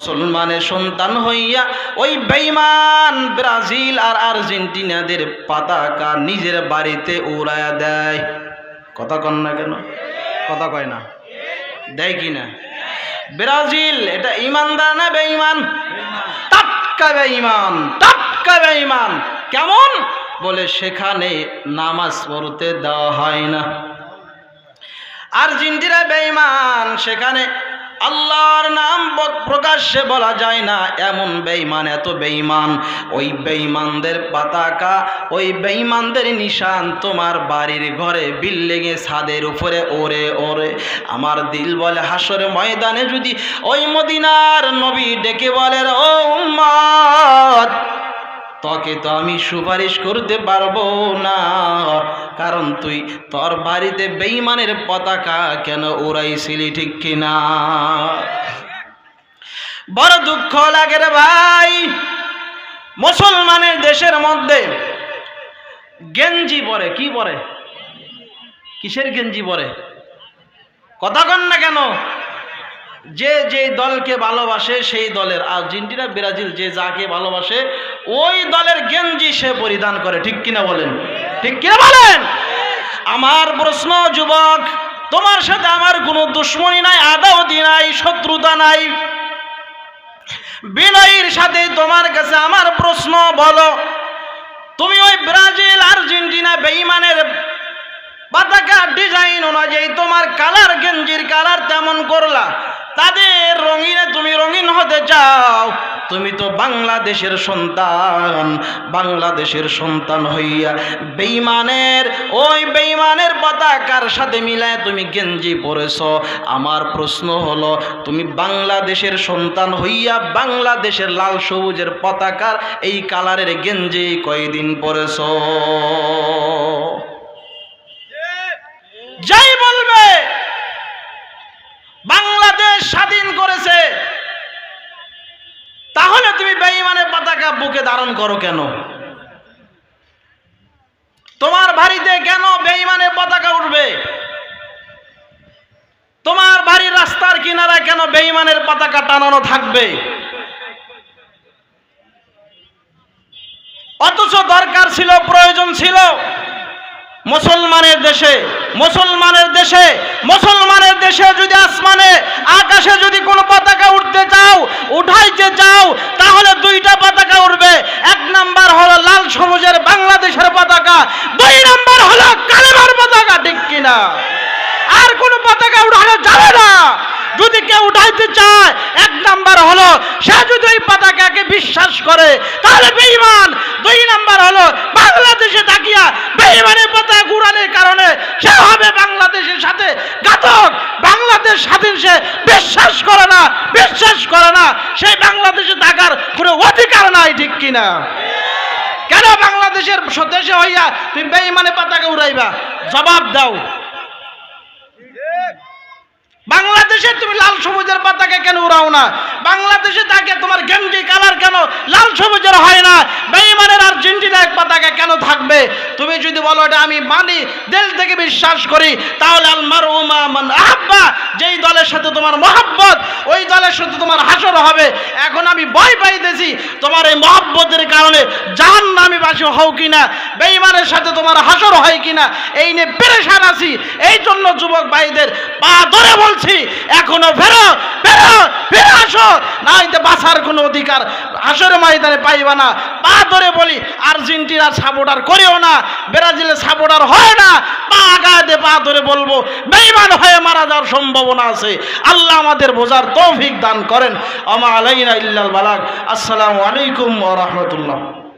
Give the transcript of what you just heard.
মুসলমানের সন্তান হইয়া ওই বেইমান ব্রাজিল আর আর্জেন্টিনাদের পতাকা নিজের বাড়িতে উড়ায়া দেয়। কথা কন না কেন? কথা কয় না। দেয় কি না? ব্রাজিল, এটা ইমানদার না বেঈমান? টাটকা বেঈমান টাটকা বেঈমান। কেমন? বলে সেখানে নামাজ পড়তে দেওয়া হয় না। আর্জেন্টিনা বেঈমান, সেখানে আল্লাহর নাম প্রকাশ্যে বলা যায় না, এমন বেঈমান, এত বেঈমান। ওই বেঈমানদের পতাকা, ওই বেঈমানদের নিশান তোমার বাড়ির ঘরে বিল্ডিংয়ে ছাদের উপরে, ওরে ওরে। আমার দিল বলে, হাসরে ময়দানে যদি ওই মদিনার নবী ডেকে বলে, ও উম্মত তোকে তো আমি সুপারিশ করতে পারব না। কারণ তুই তোর বাড়িতে বেইমানের পতাকা কেন উড়াইছিলি ঠিক কিনা? বড় দুঃখ লাগে রে ভাই। মুসলমানের দেশের মধ্যে গেঞ্জি পরে, কি পরে? কিসের গেঞ্জি পরে? কথা কন না কেন? যে যে দলকে ভালোবাসে সেই দলের। আর্জেন্টিনা ব্রাজিল যে যাকে ভালোবাসে, ওই দলের গেঞ্জি সে পরিধান করে। ঠিক কিনা বলেন? ঠিক কিনা বলেন? আমার প্রশ্ন, যুবক, তোমার সাথে আমার কোনো দুশ্মনী নাই, আদাওতি নাই, শত্রুতা নাই। বিনয়ীর সাথে তোমার কাছে আমার প্রশ্ন, বলো, তুমি ওই ব্রাজিল, আর্জেন্টিনা বেইমানের পতাকা ডিজাইন অনুযায়ী তোমার কালার গেঞ্জির কালার তেমন করলা? তাদের রঙিনে, তুমি রঙিন হতে চাও। তুমি তো বাংলাদেশের সন্তান। বাংলাদেশের সন্তান হইয়া বেইমানের ওই বেইমানের পতাকার সাথে মিলায় তুমি গেঞ্জি পরেছ। আমার প্রশ্ন হলো, তুমি বাংলাদেশের সন্তান হইয়া বাংলাদেশের লাল সবুজের পতাকার এই কালারের গেঞ্জি কয়দিন পরেছ যাই বলবে বাংলাদেশ স্বাধীন করেছে তাহলে তুমি পতাকা বুকে ধারণ করো কেন? তোমার বাড়িতে কেন বেঈমানের পতাকা উঠবে? তোমার বাড়ির রাস্তার কিনারায় কেন বেঈমানের পতাকা টানানো থাকবে? অথচ দরকার ছিল, প্রয়োজন ছিল মুসলমানের দেশে মুসলমানের দেশে মুসলমানের দেশে যদি আসমানে আকাশে যদি কোনো পতাকা উঠতে চাও উঠাইতে চাও তাহলে দুইটা পতাকা উঠবে এক নাম্বার হলো লাল সবুজের বাংলাদেশের পতাকা দুই নাম্বার হলো কালেমার পতাকা ঠিক কিনা আর কোনো পতাকা উঠানো যাবে না যদি কেউ উঠাইতে চায়, এক নাম্বার হলো সে যদি ওই পতাকাকে বিশ্বাস করে, তাহলে বেঈমান। দুই নাম্বার হলো বাংলাদেশে তাকিয়া বেঈমানের পতাকা উড়ানোর কারণে সে হবে বাংলাদেশের সাথে ঘাতক। বাংলাদেশ স্বাধীন সে বিশ্বাস করে না, বিশ্বাস করে না সেই বাংলাদেশে থাকার কোনো অধিকার নাই, ঠিক কিনা? কেন বাংলাদেশের দেশে হইয়া তুমি বেঈমানের পতাকা উড়াইবা? জবাব দাও। বাংলাদেশে তুমি লাল সবুজের পতাকা কেন উড়াও না? বাংলাদেশে তাকে তোমার গেঞ্জি কালার কেন লাল সবুজের হয় না? বেইমানের এক পতাকা কেন থাকবে? তুমি যদি বলো এটা আমি মানি, দিল থেকে বিশ্বাস করি, তাহলে আলমার উমা মান আব্বা যেই দলের সাথে তোমার মহাব্বত, ওই দলের সাথে তোমার হাসর হবে। এখন আমি ভয় পাইতেছি তোমার এই মহাব্বতের কারণে জাহান নামি বাসী হও কিনা বেইমানের সাথে তোমার হাসর হয় কিনা, এই নিয়ে পেরেশান আছি। এই জন্য যুবক ভাইদের পা ধরে বলছি, এখনও ফেরো ফেরো, ফিরে আসো। না এতে বাঁচার কোনো অধিকার আসরে ময়দানে পাইবা না। পা ধরে বলি, আর্জেন্টিনার সাপোর্টার করেও না, ব্রাজিলের সাপোর্টার হয় না। পা গায়ে পা ধরে বলব বেইমান হয়ে মারা যাওয়ার সম্ভাবনা আছে। আল্লাহ আমাদের বোঝার তৌফিক দান করেন। আমা আলাইনা ইল্লাল বালাক আসসালামু আলাইকুম ওয়া